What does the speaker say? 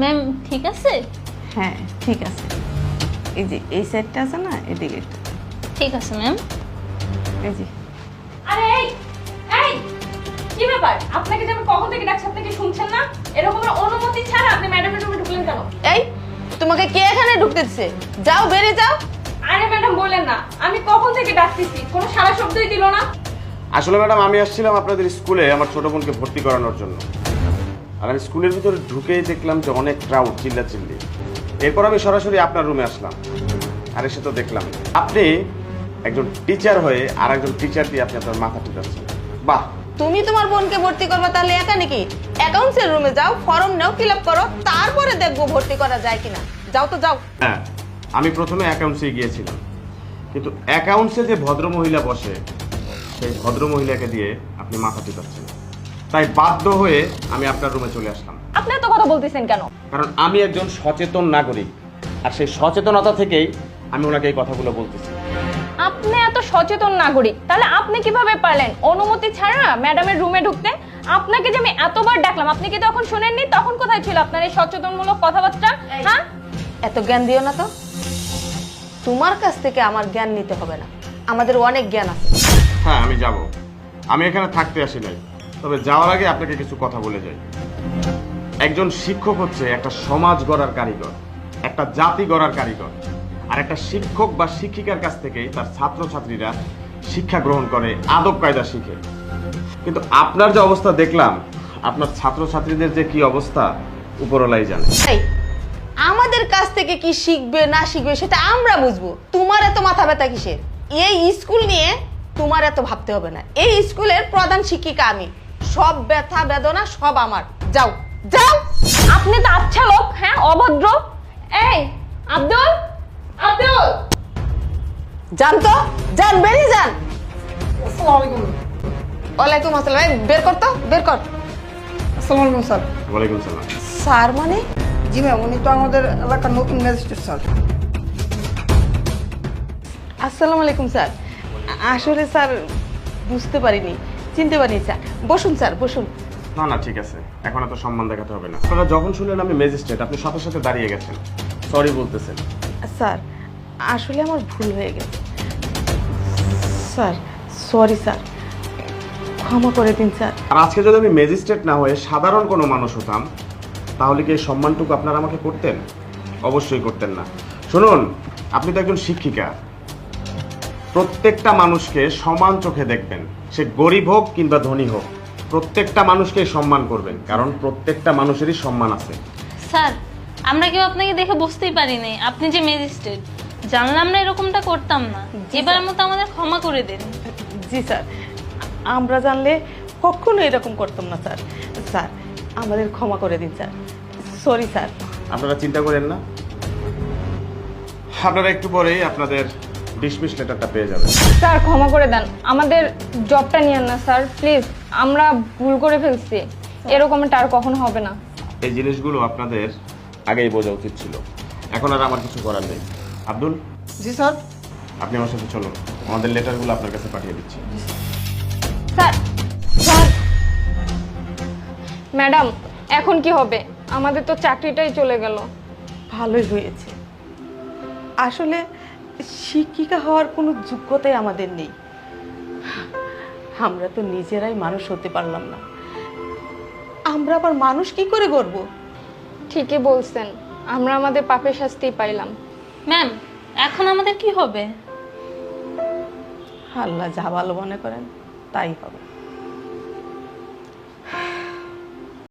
Ma'am ঠিক আছে? হ্যাঁ ঠিক আছে। এই যে এই সাইডটা আছে না এদিকে ঠিক আছে ম্যাম এই যে। আরে এই এই কি ব্যাপার? আপনাকে যে আমি কখন থেকে ডাকছি আপনি কি শুনছেন না? এরকম অনুমতি ছাড়া আপনি ম্যাডামের রুমে ঢুকলেন কেন? এই তোমাকে কে এখানে ঢুকতে দিচ্ছে যাও বেরিয়ে যাও। আরে ম্যাডাম বললেন না। আমি কখন থেকে ডাকতেছি? কোনো সারা শব্দই দিল না। আসলে ম্যাডাম আমি আসছিলাম আপনাদের স্কুলে আমার ছোট বোনকে ভর্তি করানোর জন্য। আর আমি স্কুলের ভিতরে ঢুকেই দেখলাম যে অনেক ক্রাউড চিল্লা চিল্লি এরপর আমি সরাসরি আপনার রুমে আসলাম। আর এসে তো দেখলাম আপনি একজন টিচার হয়ে আর একজন টিচার দিয়ে আপনি আপনার মাথা টিকাচ্ছেন বাহ! তুমি তোমার বোনকে ভর্তি করবে তাহলে একা নাকি? অ্যাকাউন্টসের রুমে যাও ফর্ম নাও ফিল আপ করো তারপরে দেখব ভর্তি করা যায় কিনা। যাও তো যাও। হ্যাঁ আমি প্রথমে অ্যাকাউন্টসে গিয়েছিলাম। কিন্তু অ্যাকাউন্টসে যে ভদ্র মহিলা বসে সেই ভদ্র মহিলাকে দিয়ে আপনি মাথা টিকাচ্ছেন তাই বাধ্য হয়ে আমি আপনার রুমে চলে আসলাম। আপনি এত কথা বলতেছেন কেন? কারণ আমি একজন সচেতন নাগরিক আর সেই সচেতনতা থেকেই আমি ওনাকে এই কথাগুলো বলতেছি। আপনি এত সচেতন নাগরিক তাহলে আপনি কীভাবে পারলেন? অনুমতি ছাড়া ম্যাডামের রুমে ঢুকতে? আপনাকে যে আমি এতবার ডাকলাম আপনি কি তখন শুনেননি? তখন কোথায় ছিল আপনার এই সচেতনমূলক কথাবার্তা? হ্যাঁ? এত জ্ঞান দিও না তো। তোমার কাছ থেকে আমার জ্ঞান নিতে হবে না। আমাদের অনেক জ্ঞান আছে। হ্যাঁ আমি যাব। আমি এখানে থাকতে আসি নাই। তবে যাওয়ার আগে আপনাকে কিছু কথা বলে যাই। একজন শিক্ষক হচ্ছে একটা সমাজ গড়ার কারিগর, একটা জাতি গড়ার কারিগর, আর একটা শিক্ষক বা শিক্ষিকার কাছ থেকেই তার ছাত্রছাত্রীরা শিক্ষা গ্রহণ করে, আদব কায়দা শিখে। কিন্তু আপনার যে অবস্থা দেখলাম, আপনার ছাত্রছাত্রীদের যে কি অবস্থা উপরলাই জানে। আমাদের কাছ থেকে কি শিখবে, না শিখবে, সেটা আমরা বুঝব। তোমার এত মাথা ব্যথা কিসের? এই স্কুল নিয়ে তোমার এত ভাবতে হবে না। এই স্কুলের প্রধান শিক্ষিকা আমি। সব ব্যথা বেদনা সব আমার। যাও যাও। আপনি তো আচ্ছা লোক হ্যাঁ অভদ্র। এই আব্দুল আব্দুল। যান তো যান বেরিয়ে যান। ওয়ালাইকুম আসসালাম। এই, বের কর তো বের কর। আসসালামু আলাইকুম স্যার। ওয়ালাইকুম সালাম। স্যার মানে? জি ম্যাম উনি তো আমাদের এলাকার নতুন ম্যাজিস্ট্রেট স্যার। আসসালামু আলাইকুম স্যার। আসলে স্যার বুঝতে পারিনি। চিনতে পারিনি স্যার। বসুন স্যার বসুন। না না ঠিক আছে। এখন এত সম্মান দেখাতে হবে না। আপনারা যখন শুনলেন আমি ম্যাজিস্ট্রেট আপনি সাথে সাথে দাঁড়িয়ে গেছেন। সরি বলতেছেন। স্যার আসলে আমার ভুল হয়ে গেছে। Sir sorry sir. ক্ষমা করে দিন স্যার। আর আজকে যদি আমি ম্যাজিস্ট্রেট না হয়ে সাধারণ কোনো মানুষ হতাম তাহলে কি এই সম্মানটুকু আপনারা আমাকে করতেন? অবশ্যই করতেন না। শুনুন আপনি তো একজন শিক্ষিকা। প্রত্যেকটা মানুষকে সমান চোখে দেখবেন। সে গরিব হোক কিংবা ধনী হোক প্রত্যেকটা মানুষকে সম্মান করবেন কারণ প্রত্যেকটা মানুষেরই সম্মান আছে। স্যার আমরা কেউ আপনাকে দেখে বুঝতেই পারিনি। আপনি যে ম্যাজিস্ট্রেট জানলাম না এরকমটা করতাম না। এবার মতো আমাদের ক্ষমা করে দিন। জি স্যার। আমরা জানলে কখনো এরকম করতাম না স্যার। স্যার আমাদের ক্ষমা করে দিন স্যার। Sorry sir. আপনারা চিন্তা করেন না। আপনারা একটু পরেই আপনাদের ডিসমিস লেটারটা পেয়ে যাবেন স্যার ক্ষমা করে দেন। আমাদের জবটা নিয়েন না স্যার। প্লিজ আমরা ভুল করে ফেলছি। এরকমটা আর কখনো হবে না। এই জিনিসগুলো আপনাদের আগেই বোঝা উচিত ছিল। এখন আর আমার কিছু করার নেই। আব্দুল? জি স্যার। আপনি আমার সাথে চলুন। আমাদের লেটারগুলো আপনার কাছে পাঠিয়ে দিচ্ছি। Sir sir. ম্যাডাম এখন কি হবে? আমাদের তো চাকরিটাই চলে গেল। ভালোই হয়েছে। আসলে শিক্ষিকা হওয়ার কোনো যোগ্যতাই আমাদের নেই। আমরা তো নিজেরাই মানুষ হতে পারলাম না। আমরা আবার মানুষ কি করে গর্ব ঠিকই বলছেন। আমরা আমাদের পাপের শাস্তি পাইলাম। ম্যাম এখন আমাদের কি হবে? আল্লাহ যা ভালো মনে করেন তাই হবে।